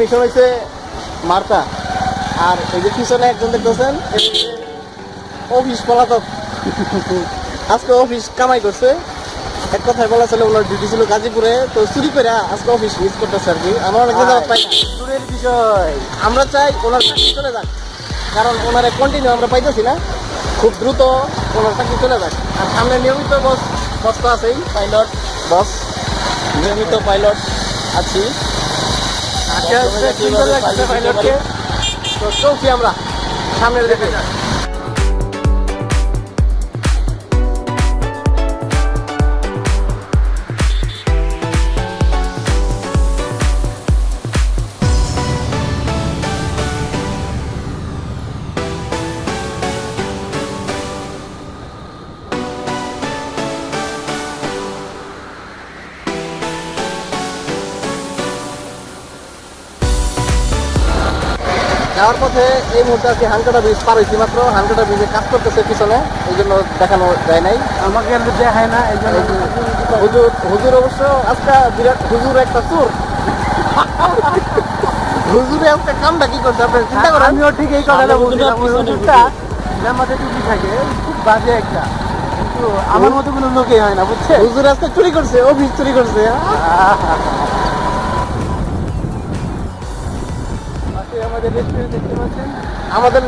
Mission হয়েছে মার্তা। আর এই যে পিছনে একজন দেখতেছেন অফিস পলাতক। আজকে অফিস কামাই করছে। এক কথায় বলা চলে ওনার ডিউটি ছিল গাজীপুরে। তো চুরি করে আজকে অফিস মিস করতেছে আর কি। আমরা অনেক যাওয়া পাই না। দূরের বিষয়। আমরা চাই ওনার চাকরি চলে যাক। কারণ ওনারে কন্টিনিউ আমরা পাইতেছি না। খুব দ্রুত ওনার চাকরি চলে যাক। আর সামনে নিয়মিত বস বস তো আছেই পাইলট বস নিয়মিত পাইলট আছি। আজকে সুন্দর লাগছে পাইলটকে তো চলছি আমরা সামনের দিকে। যাওয়ার পথে এই মুহূর্তে আর কি হানকাটা ব্রিজ পার হয়েছি মাত্র। হানকাটা ব্রিজে কাজ করতেছে পিছনে এই জন্য দেখানো যায় নাই। আমাকে আর দেখায় না এই জন্য হুজুর হুজুর অবশ্য আজকে বিরাট হুজুর একটা চোর। হুজুরে আজকে কামটা কি করছে আপনি চিন্তা করেন? আমিও ঠিক এই কথাটা বলছিলাম হুজুরটা জামাতে টুপি থাকে খুব বাজে একটা। কিন্তু আমার মতো কোনো লোকই হয় না বুঝছে হুজুর আজকে চুরি করছে অফিস চুরি করছে। আমাদের রেস্টুরেন্ট দেখতে পাচ্ছেন? আমাদের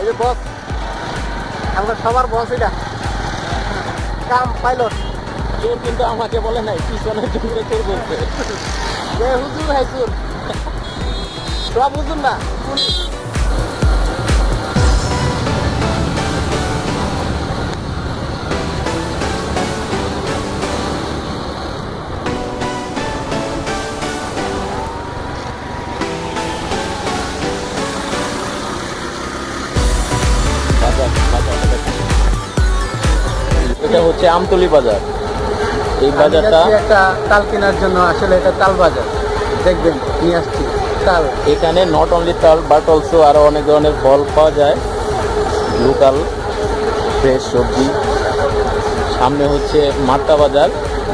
এই যে বস আমরা সবার বস এটা। কাম পাইলট কিন্তু আমাকে বলে নাই পিছনে চোরে চোর বলছে হুজুর হাই সব হুজুর না? হচ্ছে আমতলি বাজার। এই বাজারটা একটা তাল কেনার জন্য আসলে এটা তাল বাজার। দেখবেন নিয়ে আসছি। তাল। এখানে নট অনলি তাল বাট অলসো আরও অনেক ধরনের ফল পাওয়া যায়। লোকাল ফ্রেশ সবজি। সামনে হচ্ছে মাত্তা বাজার।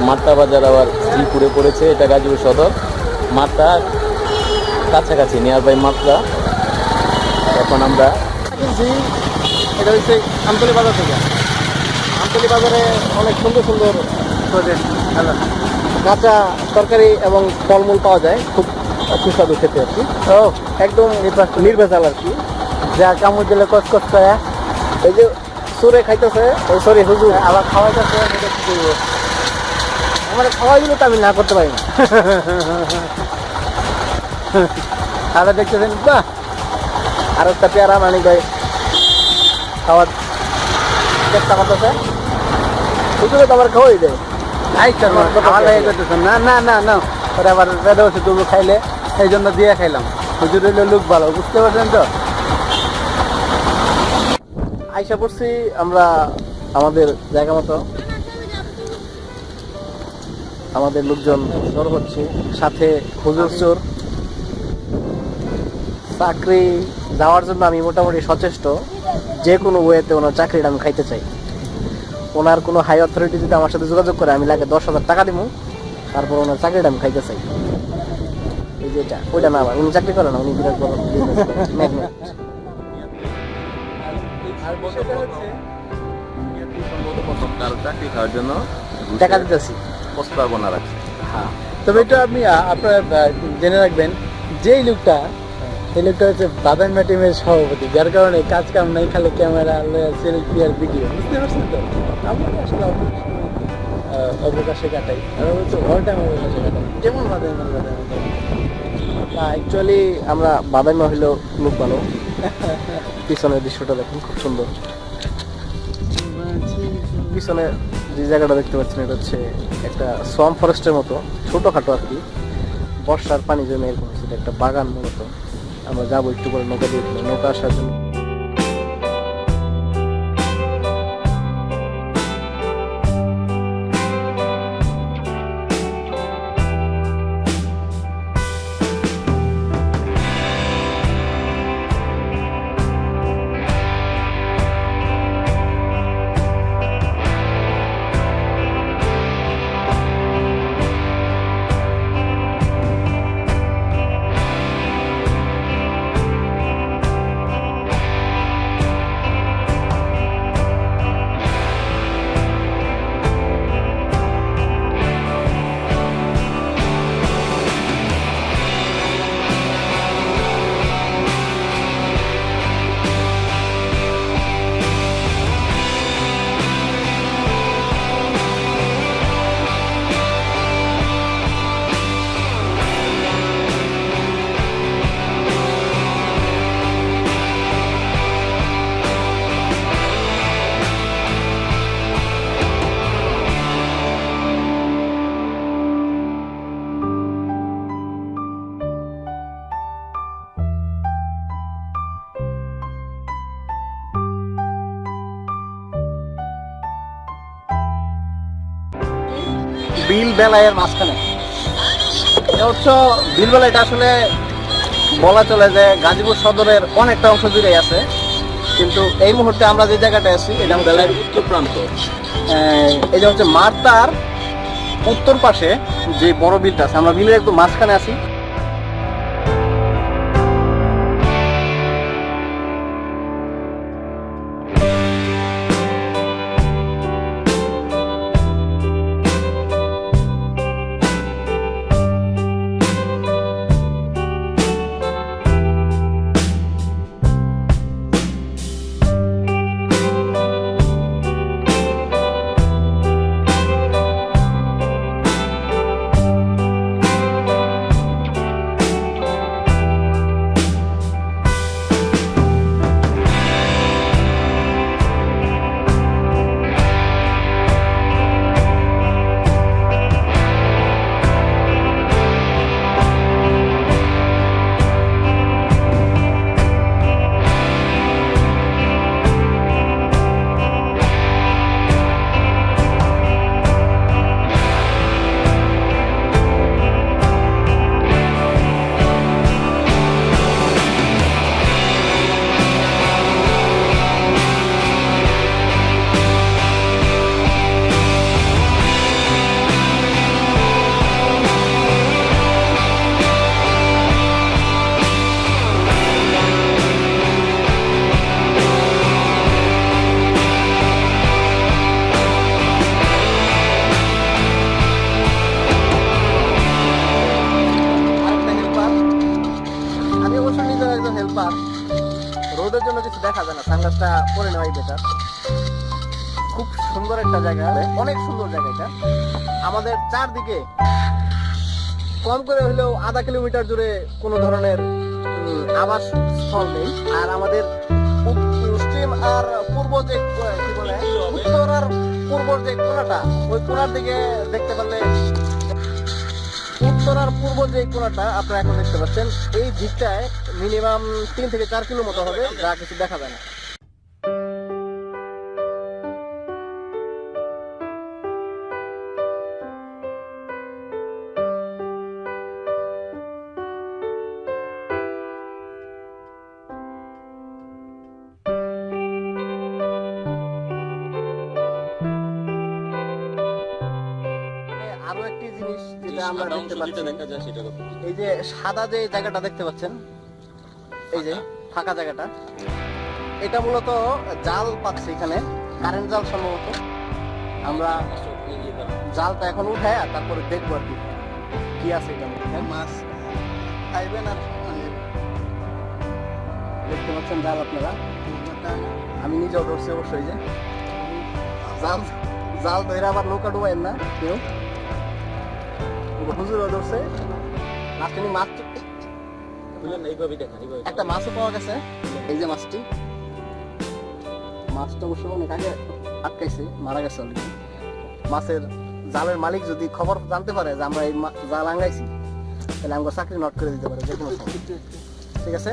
মাত্তা বাজার আবার শ্রীপুরে পড়েছে এটা গাজীপুর সদর। মাত্রা কাছাকাছি নিয়ার বাই মাত্রা এখন আমরা এটা হচ্ছে আমতলি বাজার থেকে। আমতলি বাজারে অনেক সুন্দর সুন্দর কাঁচা তরকারি এবং ফলমূল পাওয়া যায়, খুব সুস্বাদু খেতে আর কি। ও, একদম নির্ভেজাল আর কি। যা কামড় দিলে কচকচ করে। এই যে সুরে খাইতেছে ওই সরি, হুজুর। আবার খাওয়া যাচ্ছে সেটা কি করব? আমার খাওয়াই দিলে তো আমি না করতে পারি না। তাহলে দেখতেছেন, বাহ! আর একটা পেয়ারা মানিক ভাই খাওয়ার চেষ্টা করতেছে। হুজুরে তো আমার খাওয়াই দেয়। আই তো আমার কথা খাওয়া লাগে করতেছেন না না না না। ওরা আবার পেটে বসে তবু খাইলে এই জন্য দিয়ে খাইলাম। হুজুর হইলে লোক ভালো বুঝতে পারছেন তো? আইসা পড়ছি আমরা আমাদের জায়গা মতো। আমাদের লোকজন জড়ো হচ্ছে সাথে হুজুর চোর। চাকরি যাওয়ার জন্য আমি মোটামুটি সচেষ্ট। যে কোনো ওয়েতে ওনার চাকরিটা আমি খাইতে চাই। ওনার কোনো হাই অথরিটি যদি আমার সাথে যোগাযোগ করে আমি লাগে দশ হাজার টাকা দিব তারপর ওনার চাকরিটা আমি খাইতে চাই। এই যে এটা ওইটা না উনি চাকরি করে না উনি বিরাট বড় business magnate। আর বিষয়টা হচ্ছে কাল চাকরি খাওয়ার জন্য টাকা দিতেছি। প্রস্তাবনা রাখছে হ্যাঁ। তবে এটা আপনি আপনারা আহ, জেনে রাখবেন যেই লোকটা এই হচ্ছে বাদাম টিমের সভাপতি, যার কারণে কাজ কাম নাই, খালি ক্যামেরা সেলফি আর ভিডিও। বুঝতে পারছেন তো? আমরা আসলে অবকাশে কাটাই। আর হচ্ছে অল টাইম অবকাশে কাটাই। যেমন বাদাম বাদাম। না অ্যাকচুয়ালি আমরা বাদামি হইলেও লোক ভালো। পিছনের দৃশ্যটা দেখুন, খুব সুন্দর। পিছনে যে জায়গাটা দেখতে পাচ্ছেন, এটা হচ্ছে একটা সোয়াম ফরেস্টের মতো, ছোটোখাটো আর কি। বর্ষার পানি জমে এরকম। একটা বাগান মূলত। আমরা যাব একটু করে নৌকা দিয়ে নৌকা আসার জন্য। বেলায়ের মাঝখানে। এটা হচ্ছে বিল বেলা এটা আসলে বলা চলে যে গাজীপুর সদরের অনেকটা অংশ জুড়ে আছে। কিন্তু এই মুহূর্তে আমরা যে জায়গাটা আছি এটা বেলায়ের উত্তর প্রান্ত। এটা হচ্ছে মারতার উত্তর পাশে যে বড় বিলটা আছে। আমরা বিলের একটু মাঝখানে আছি। একটা জায়গা অনেক সুন্দর জায়গা এটা। আমাদের চারদিকে কম করে হলেও আধা কিলোমিটার জুড়ে কোনো ধরনের আবাস স্থল নেই। আর আমাদের পশ্চিম আর পূর্ব যে উত্তর আর পূর্ব যে কোনাটা, ওই কোনার দিকে দেখতে পারলে উত্তর আর পূর্ব যে কোনাটা আপনারা এখন দেখতে পাচ্ছেন, এই দিকটায় মিনিমাম তিন থেকে চার কিলো মতো হবে, যা কিছু দেখা যায় না। যেটা দেখতে পাচ্ছি দেখা যায় সেটা কথা এই যে সাদা যে জায়গাটা দেখতে পাচ্ছেন এই যে ফাঁকা। জায়গাটা এটা মূলত জাল পাচ্ছে এখানে কারেন্ট জাল সম্ভবত। আমরা জালটা এখন উঠায় আর তারপরে দেখব আর কি। কি আছে এটা মাছ খাইবেন আর দেখতে পাচ্ছেন জাল আপনারা? আমি নিজেও ধরছি অবশ্যই যে। জাল জাল ধরে আবার নৌকা ডুবাইন না কেউ? ধরছে মাছ এইভাবে দেখেন একটা মাছও পাওয়া গেছে এই যে মাছটি। মাছটা অবশ্য অনেক আগে আটকাইছে মারা গেছে অলরেডি মাছের জালের মালিক যদি খবর জানতে পারে যে আমরা এই জাল আঙ্গাইছি তাহলে আমাকে চাকরি নট করে দিতে পারে যে কোনো ঠিক আছে?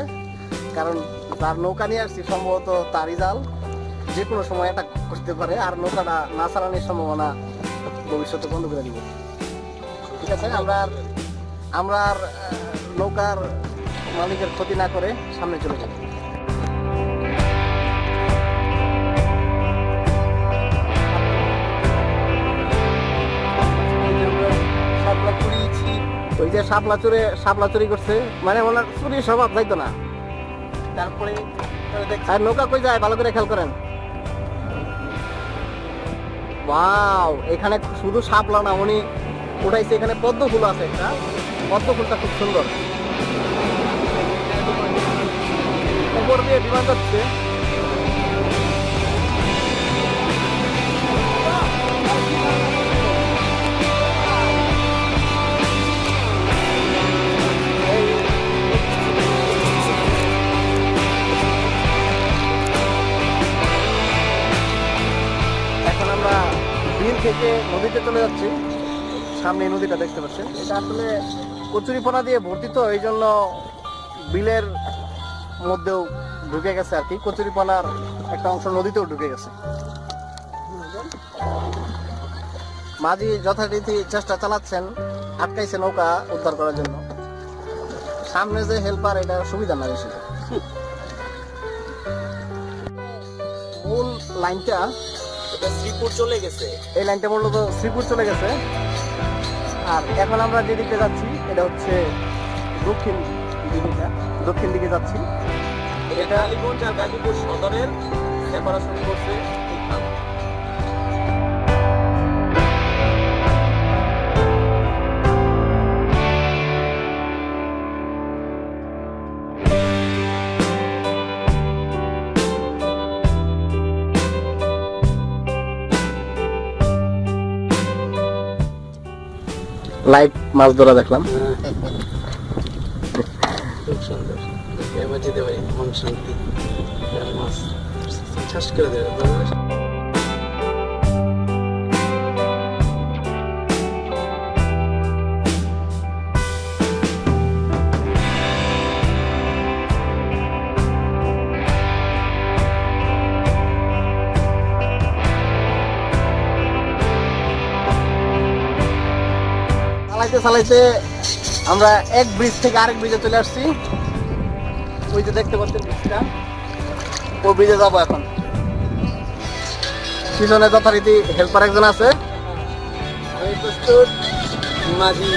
কারণ তার নৌকা নিয়ে আসছি সম্ভবত তারই জাল যে কোনো সময় এটা করতে পারে আর নৌকাটা না চালানোর সম্ভাবনা ভবিষ্যতে বন্ধ করে দিব। ঠিক আছে? আমরা আমরা নৌকার মালিকের ক্ষতি না করে সামনে চলে যাই ওই যে শাপলা চুরে শাপলা চুরি করছে। মানে ওনার চুরি স্বভাব যাইতো না? তারপরে আর নৌকা কই যায়? ভালো করে খেয়াল করেন। ওয়াও, এখানে শুধু শাপলা না, উনি উঠাইছে, এখানে পদ্ম ফুল আছে একটা। পদ্ম ফুলটা খুব সুন্দর। উপর দিয়ে বিমান যাচ্ছে। এখন আমরা থেকে নদীতে চলে যাচ্ছি। সামনে এই নদীটা দেখতে পাচ্ছেন। এটা আসলে কচুরিপানা দিয়ে ভর্তি তো এই জন্য বিলের মধ্যেও ঢুকে গেছে আর কি। কচুরিপানার একটা অংশ নদীতেও ঢুকে গেছে। মাঝি যথারীতি চেষ্টা চালাচ্ছেন আটকাইছে নৌকা উদ্ধার করার জন্য। সামনে যে হেল্পার এটা সুবিধা না বেশি। মূল লাইনটা শ্রীপুর চলে গেছে। এই লাইনটা বলল তো শ্রীপুর চলে গেছে। আর এখন আমরা যে যাচ্ছি, এটা হচ্ছে দক্ষিণ দিকে। দক্ষিণ দিকে যাচ্ছি। এটা আলিগঞ্জ আর গাজীপুর সদরের সেপারেশন করছে। মাছ ধরা দেখলাম। খুব সুন্দর। এবার যেতে পারি মন শান্তি মাছ। চাষ করে দেবে চালাইতে আমরা এক ব্রিজ থেকে আরেক ব্রিজে চলে আসছি। ওই যে দেখতে পাচ্ছেন ব্রিজটা ও ব্রিজে যাব এখন। পিছনে যথারীতি হেল্পার একজন আছে। প্রস্তুত। মাঝি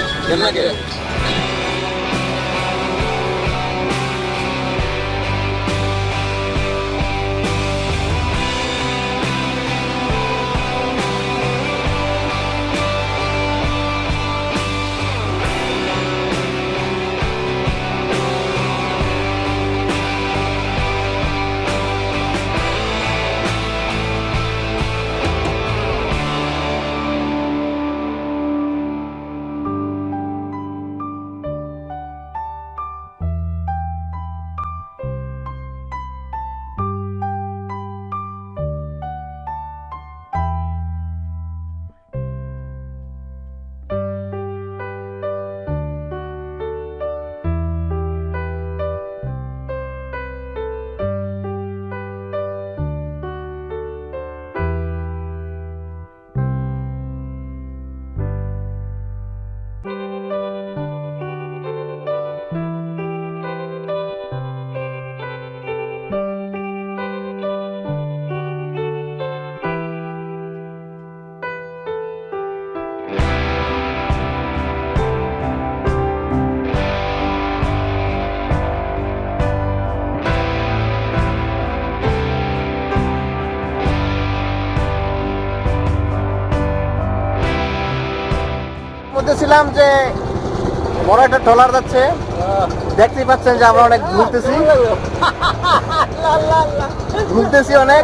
কেমনাকে? মধ্যে ছিলাম যে বড় একটা ট্রলার যাচ্ছে। দেখতেই পাচ্ছেন যে আমরা অনেক ঘুরতেছি। ঘুরতেছি অনেক।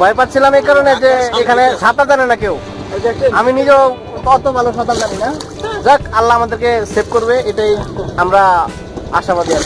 ভয় পাচ্ছিলাম এই কারণে যে এখানে সাঁতার জানে না কেউ। আমি নিজেও অত ভালো সাঁতার জানি না। যাক, আল্লাহ আমাদেরকে সেভ করবে, এটাই আমরা আশাবাদী আর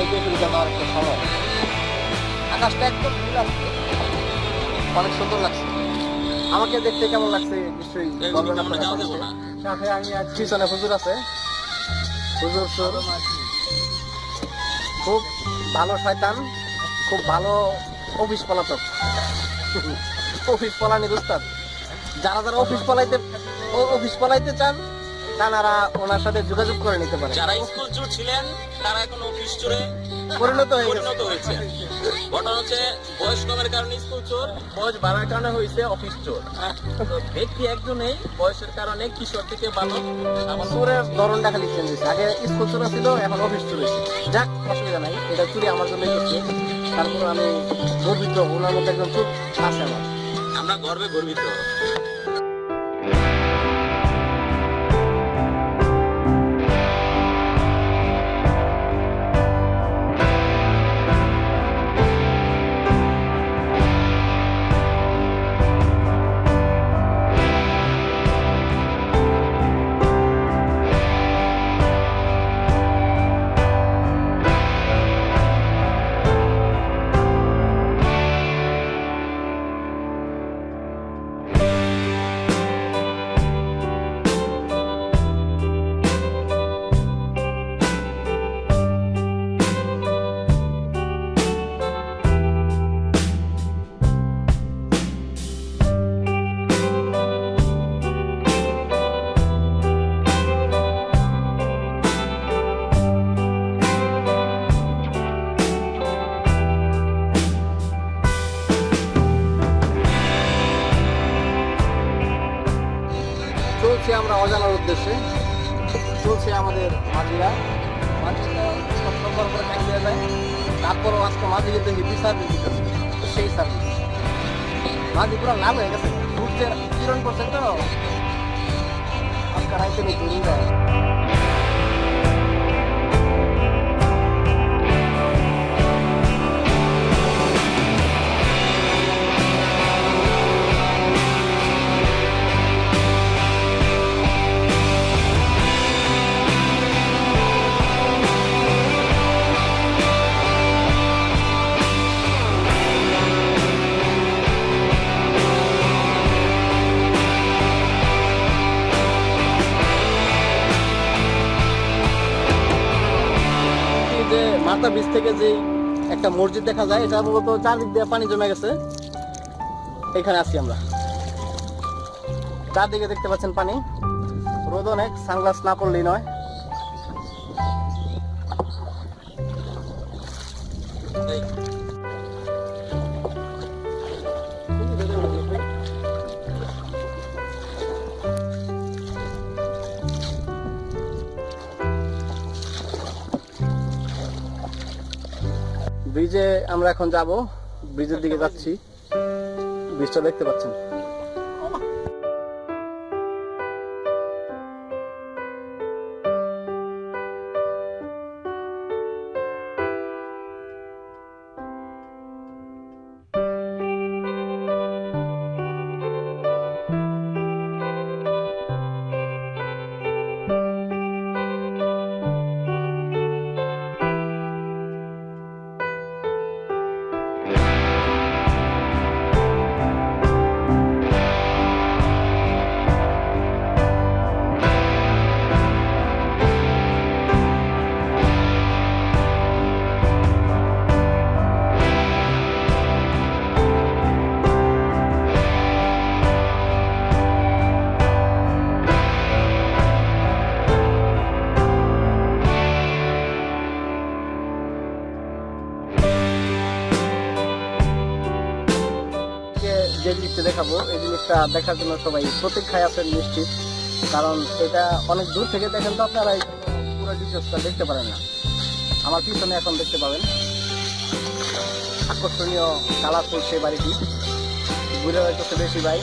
আজকে ফিরে যাওয়ার একটা সময়। আকাশটা একদম নীল আসছে অনেক সুন্দর লাগছে। আমাকে দেখতে কেমন লাগছে নিশ্চয়ই। সাথে আমি আছি পিছনে হুজুর আছে। হুজুর খুব ভালো শয়তান খুব ভালো অফিস পলাতক। অফিস পলানির উস্তাদ যারা যারা অফিস পলাইতে অফিস পলাইতে চান তারা ওনার সাথে যোগাযোগ করে নিতে পারে। যারা স্কুল চোর ছিলেন তারা এখন অফিস চোরে পরিণত হয়ে পরিণত হয়েছে। ঘটনা হচ্ছে বয়স কমের কারণে স্কুল চোর বয়স বাড়ার কারণে হয়েছে অফিস চোর। তো ব্যক্তি একজনেই বয়সের কারণে কিশোর থেকে বালক চোরের ধরনটা খালি চেঞ্জ হয়েছে। আগে স্কুল চোরা ছিল এখন অফিস চোর হয়েছে। যাক অসুবিধা নাই। এটা চুরি আমার জন্যই করছে তারপর আমি গর্বিত ওনার মধ্যে একজন চুপ আছে আমার। আমরা গর্বে গর্বিত। সূর্যের কিরণ করছে তো আজকে রাইতে যে বীজ থেকে যে একটা মসজিদ দেখা যায়, এটা মূলত চারদিক দিয়ে পানি জমে গেছে। এখানে আছি আমরা। চারদিকে দেখতে পাচ্ছেন পানি। রোদ অনেক, সানগ্লাস না পড়লেই নয়। ব্রিজে আমরা এখন যাব ব্রিজের দিকে যাচ্ছি। ব্রিজটা দেখতে পাচ্ছেন। যে জিনিসটা দেখাবো, এই জিনিসটা দেখার জন্য সবাই প্রতীক্ষায় আছেন নিশ্চিত, কারণ এটা অনেক দূর থেকে দেখেন তো আপনারা পুরো ডিটেলসটা দেখতে পারেন না। আমার পিছনে এখন দেখতে পাবেন, আকর্ষণীয় কালারফুল সেই বাড়িটি। ঘুরে হয়তো বেশি ভাই।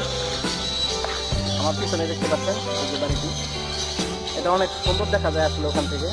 আমার পিছনে দেখতে পাচ্ছেন এই যে বাড়িটি। এটা অনেক সুন্দর দেখা যায় আসলে ওখান থেকে।